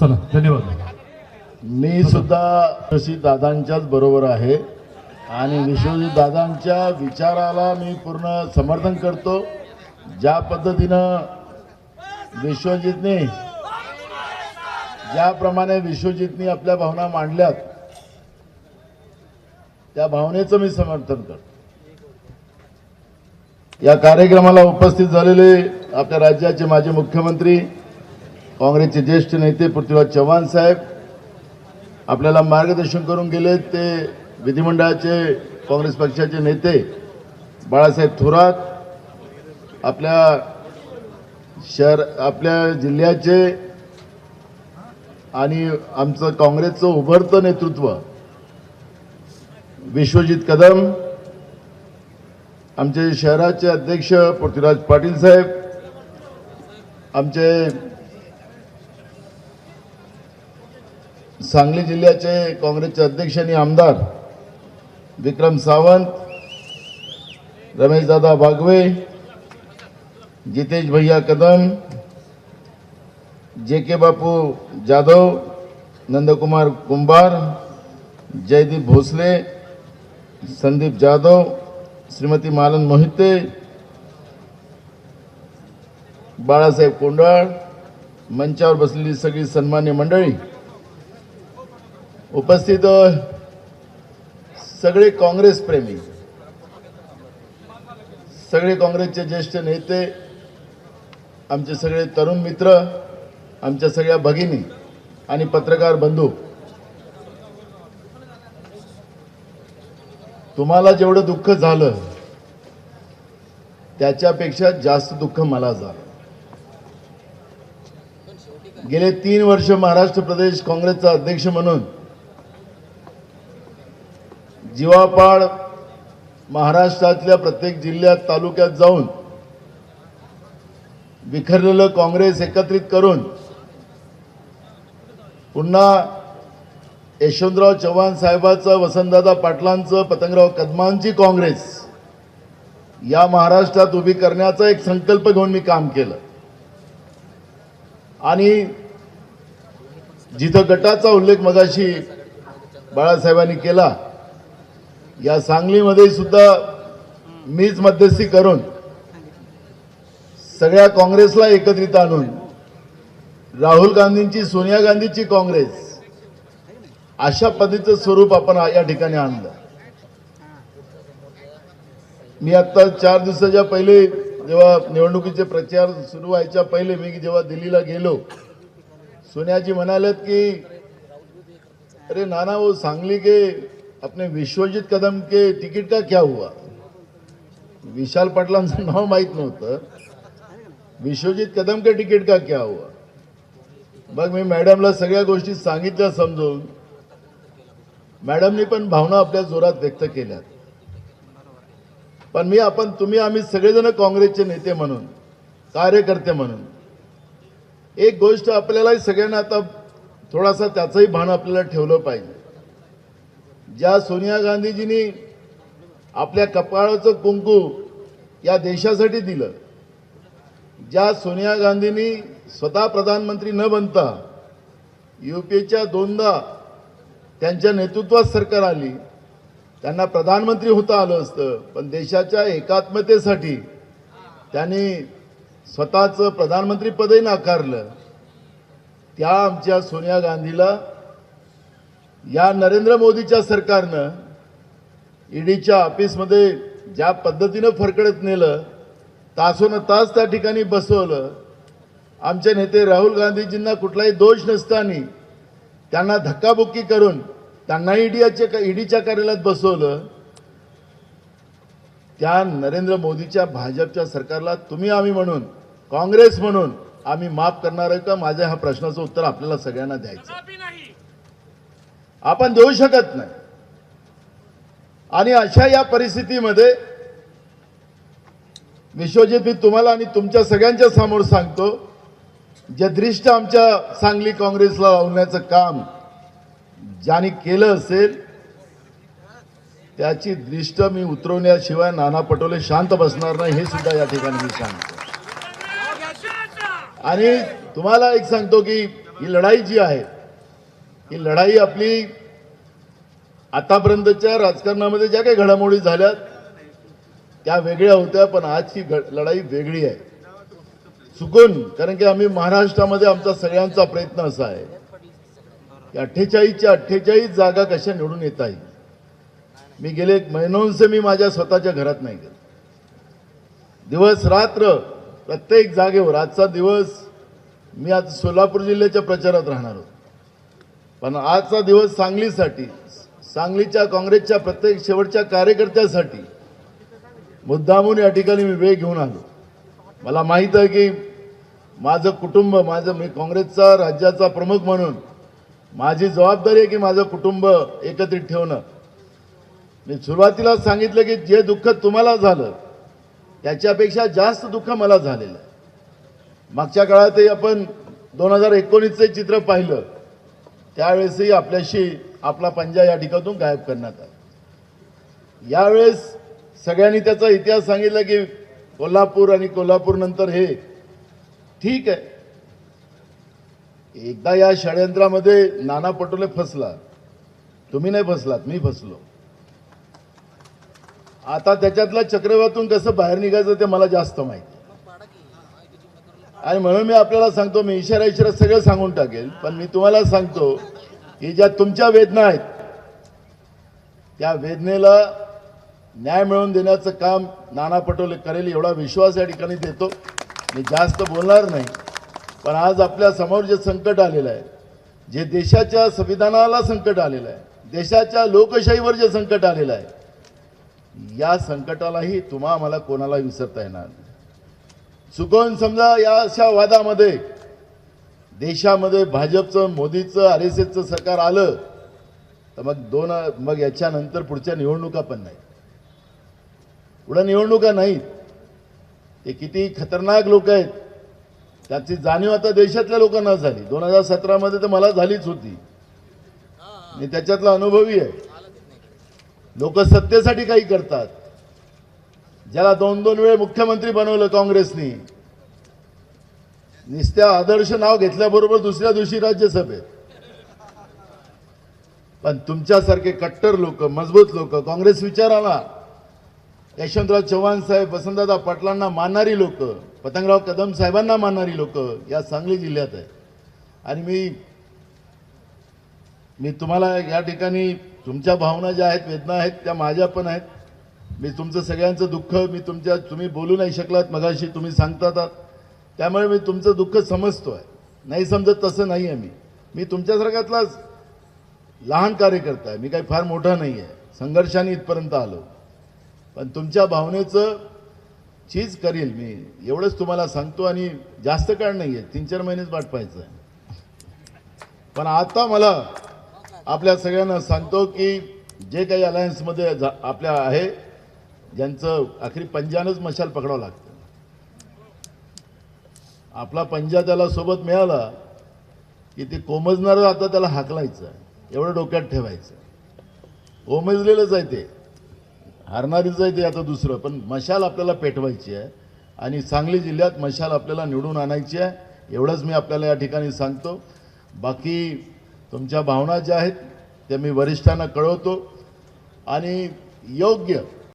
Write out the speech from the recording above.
चला धन्यवाद. मी सुद्धा विश्वजित दादांच्याच बरोबर आहे आणि विश्वजित दादांच्या विचाराला मी पूर्ण समर्थन करतो. ज्या पद्धतीनं विश्वजितने ज्याप्रमाणे विश्वजितनी आपल्या भावना मांडल्यात त्या भावनेचं मी समर्थन करतो. या कार्यक्रमाला उपस्थित झालेले आपल्या राज्याचे माजी मुख्यमंत्री काँग्रेसचे ज्येष्ठ नेते पृथ्वीराज चव्हाण साहेब आपल्याला मार्गदर्शन करून गेले ते विधिमंडळाचे काँग्रेस पक्षाचे नेते बाळासाहेब थोरात आपल्या शहर आपल्या जिल्ह्याचे आणि आमचं काँग्रेसचं उभरतं नेतृत्व विश्वजित कदम आमचे शहराचे अध्यक्ष पृथ्वीराज पाटील साहेब आमचे सांगली जिल्ह्याचे काँग्रेसचे अध्यक्ष आणि आमदार विक्रम सावंत रमेशदादा बागवे जितेश भैया कदम जे के बापू जाधव नंदकुमार कुंभार जयदीप भोसले संदीप जाधव श्रीमती मालन मोहिते बाळासाहेब कोंडाळ मंचावर बसलेली सगळी सन्मान्य मंडळी उपस्थित सगळे काँग्रेस प्रेमी सगळे काँग्रेसचे ज्येष्ठ नेते आमचे सगळे तरुण मित्र आमच्या सगळ्या भगिनी आणि पत्रकार बंधू तुम्हाला जेवढं दुःख झालं त्याच्यापेक्षा जास्त दुःख मला झालं. गेले तीन वर्ष महाराष्ट्र प्रदेश काँग्रेसचा अध्यक्ष म्हणून जीवापाड महाराष्ट्रातल्या प्रत्येक जिल्ह्यात तालुक्यात जाऊन विखरलेलं काँग्रेस एकत्रित करून पुन्हा यशवंतराव चव्हाण साहेबाचं वसंतदादा पाटलांचं पतंगराव कदमांची काँग्रेस या महाराष्ट्रात उभी करण्याचा एक संकल्प घेऊन मी काम केलं. आणि जिथं गटाचा उल्लेख मगाशी बाळासाहेबांनी केला या सांगलीमध्ये सुद्धा मीच मध्यस्थी करून सगळ्या काँग्रेसला एकत्रित आणून राहुल गांधींची सोनिया गांधीची काँग्रेस अशा पद्धतीचं स्वरूप आपण या ठिकाणी आणलं. मी आता चार दिवसाच्या पहिले जेव्हा निवडणुकीचे प्रचार सुरू व्हायच्या पहिले मी जेव्हा दिल्लीला गेलो सोनियाजी म्हणाल्यात की अरे नाना वो सांगली के अपने विश्वजित कदम के तिकीट का क्या हुआ? विशाल पाटलांचं नाव माहीत नव्हतं. विश्वजित कदम के तिकीट का क्या हुआ? मग मी मॅडमला सगळ्या गोष्टी सांगितल्या समजून मॅडमनी पण भावना आपल्या जोरात व्यक्त केल्या पण मी आपण तुम्ही आम्ही सगळेजण काँग्रेसचे नेते म्हणून कार्यकर्ते म्हणून एक गोष्ट आपल्याला सगळ्यांना आता थोडासा त्याचंही भान आपल्याला ठेवलं पाहिजे. ज्या सोनिया गांधीजींनी आपल्या कपाळाचं कुंकू या देशासाठी दिलं ज्या सोनिया गांधींनी स्वतः प्रधानमंत्री न बनता युपीएच्या दोनदा त्यांच्या नेतृत्वात सरकार आली त्यांना प्रधानमंत्री होता आलं असतं पण देशाच्या एकात्मतेसाठी त्यांनी स्वतःचं प्रधानमंत्रीपदही नाकारलं. त्या आमच्या सोनिया गांधीला या नरेंद्र मोदीच्या सरकारनं ईडीच्या ऑफिसमध्ये ज्या पद्धतीनं फरकडत नेलं तासोनं तास त्या ठिकाणी बसवलं आमचे नेते राहुल गांधीजींना कुठलाही दोष नसताना त्यांना धक्काबुक्की करून त्यांना ईडीच्या ईडीच्या कार्यालयात बसवलं. त्या नरेंद्र मोदीच्या भाजपच्या सरकारला तुम्ही आम्ही म्हणून काँग्रेस म्हणून आम्ही माफ करणार आहे का? माझ्या ह्या प्रश्नाचं उत्तर आपल्याला सगळ्यांना द्यायचं आपण देऊ शकत नाही. आणि अशा या परिस्थितीमध्ये विश्वजित मी तुम्हाला आणि तुमच्या सगळ्यांच्या समोर सांगतो जे दृष्ट आमच्या सांगली काँग्रेसला लावण्याचं काम ज्याने केलं असेल त्याची दृष्ट मी उतरवण्याशिवाय नाना पटोले शांत बसणार नाही हे सुद्धा या ठिकाणी मी सांगतो. आणि तुम्हाला एक सांगतो की ही लढाई जी आहे ही लढाई आपली आतापर्यंतच्या राजकारणामध्ये ज्या काही घडामोडी झाल्या त्या वेगळ्या होत्या पण आजची लढाई वेगळी आहे. चुकून कारण की आम्ही महाराष्ट्रामध्ये आमचा सगळ्यांचा प्रयत्न असा आहे की अठ्ठेचाळीसच्या अठ्ठेचाळीस जागा कशा निवडून येता येईल? मी गेले एक महिनोंचे मी माझ्या स्वतःच्या घरात नाही गेलो. दिवस रात्र प्रत्येक जागेवर आजचा दिवस मी आज सोलापूर जिल्ह्याच्या प्रचारात राहणार होतो. पण आजचा दिवस सांगलीसाठी सांगलीच्या काँग्रेसच्या प्रत्येक शेवटच्या कार्यकर्त्यासाठी मुद्दामून या ठिकाणी मी वेळ घेऊन आलो. मला माहीत आहे की माझं कुटुंब माझं मी काँग्रेसचा राज्याचा प्रमुख म्हणून माझी जबाबदारी आहे की माझं कुटुंब एकत्रित ठेवणं. मी सुरुवातीला सांगितलं की जे दुःख तुम्हाला झालं त्याच्यापेक्षा जास्त दुःख मला झालेलं आहे. मागच्या काळातही आपण दोन हजार एकोणीसचे चित्र पाहिलं. त्यावेळेसही आपल्याशी आपला पंजा या ठिकाणातून गायब करण्यात आला. यावेळेस सगळ्यांनी त्याचा इतिहास सांगितला की कोल्हापूर आणि कोल्हापूर नंतर हे ठीक आहे. एकदा या षडयंत्रामध्ये नाना पटोले फसला. तुम्ही नाही फसलात मी फसलो. आता त्याच्यातल्या चक्रव्यातून कसं बाहेर निघायचं ते मला जास्त माहिती. आणि म्हणून मी आपल्याला सांगतो मी इशारा इशारा सगळं सांगून टाकेल. पण मी तुम्हाला सांगतो की ज्या तुमच्या वेदना आहेत त्या वेदनेला न्याय मिळवून देण्याचं काम नाना पटोले करेल एवढा विश्वास या ठिकाणी देतो. मी जास्त बोलणार नाही पण आज आपल्यासमोर जे संकट आलेलं आहे जे देशाच्या संविधानाला संकट आलेलं आहे देशाच्या लोकशाहीवर जे संकट आलेलं आहे या संकटालाही तुम्हा मला कोणाला विसरता येणार नाही. चुकून समजा या अशा वादामध्ये देशामध्ये भाजपचं मोदीचं आर एस एसचं सरकार आलं तर मग दोन मग याच्यानंतर पुढच्या निवडणुका पण नाही पुढं निवडणुका नाहीत. ते किती खतरनाक लोक आहेत. त्याची जाणीव आता देशातल्या लोकांना झाली. दोन हजार सतरामध्ये तर मला झालीच होती. मी त्याच्यातला अनुभवी आहे. लोक सत्तेसाठी काही करतात. ज्याला दोन दोन वेळ मुख्यमंत्री बनवलं काँग्रेसनी. निस्त्या आदर्श नाव घेतल्याबरोबर दुसऱ्या दिवशी राज्यसभेत. पण तुमच्यासारखे कट्टर लोक मजबूत लोक काँग्रेस विचाराला. यशवंतराव चव्हाण साहेब वसंतदादा पाटलांना मानणारी लोक पतंगराव कदम साहेबांना मानणारी लोक या सांगली जिल्ह्यात आहे आणि मी मी तुम्हाला या ठिकाणी तुमच्या भावना ज्या आहेत वेदना आहेत त्या माझ्या पण आहेत. मी तुमचं सगळ्यांचं दुःख मी तुमच्या तुम्ही बोलू नाही शकलात मगाशी तुम्ही सांगतात. त्यामुळे मी तुमचं दुःख समजतो आहे नाही समजत तसं नाही आहे मी मी तुमच्यासारख्यातलाच लहान कार्यकर्ता आहे. मी काही फार मोठा नाही आहे संघर्षाने इथपर्यंत आलो. पण तुमच्या भावनेचं चीज करील मी. एवढंच तुम्हाला सांगतो आणि जास्त काळ नाही आहे तीन चार महिनेच वाट पाहायचं आहे. पण आता मला आपल्या सगळ्यांना सांगतो की जे काही अलायन्समध्ये झा- आपल्या आहे ज्यांचं आखरी पंजानंच मशाल पकडावं लागतं. आपला पंजा त्याला सोबत मिळाला की ते कोमजणारं आता त्याला हाकलायचं. एवढं डोक्यात ठेवायचं. कोमजलेलंच आहे ते. हारणारीच आहे ते आता दुसरं. पण मशाल आपल्याला पेटवायची आहे आणि सांगली जिल्ह्यात मशाल आपल्याला निवडून आणायची आहे. एवढंच मी आपल्याला या ठिकाणी सांगतो. बाकी तुमच्या भावना ज्या आहेत त्या मी वरिष्ठांना कळवतो. आणि योग्य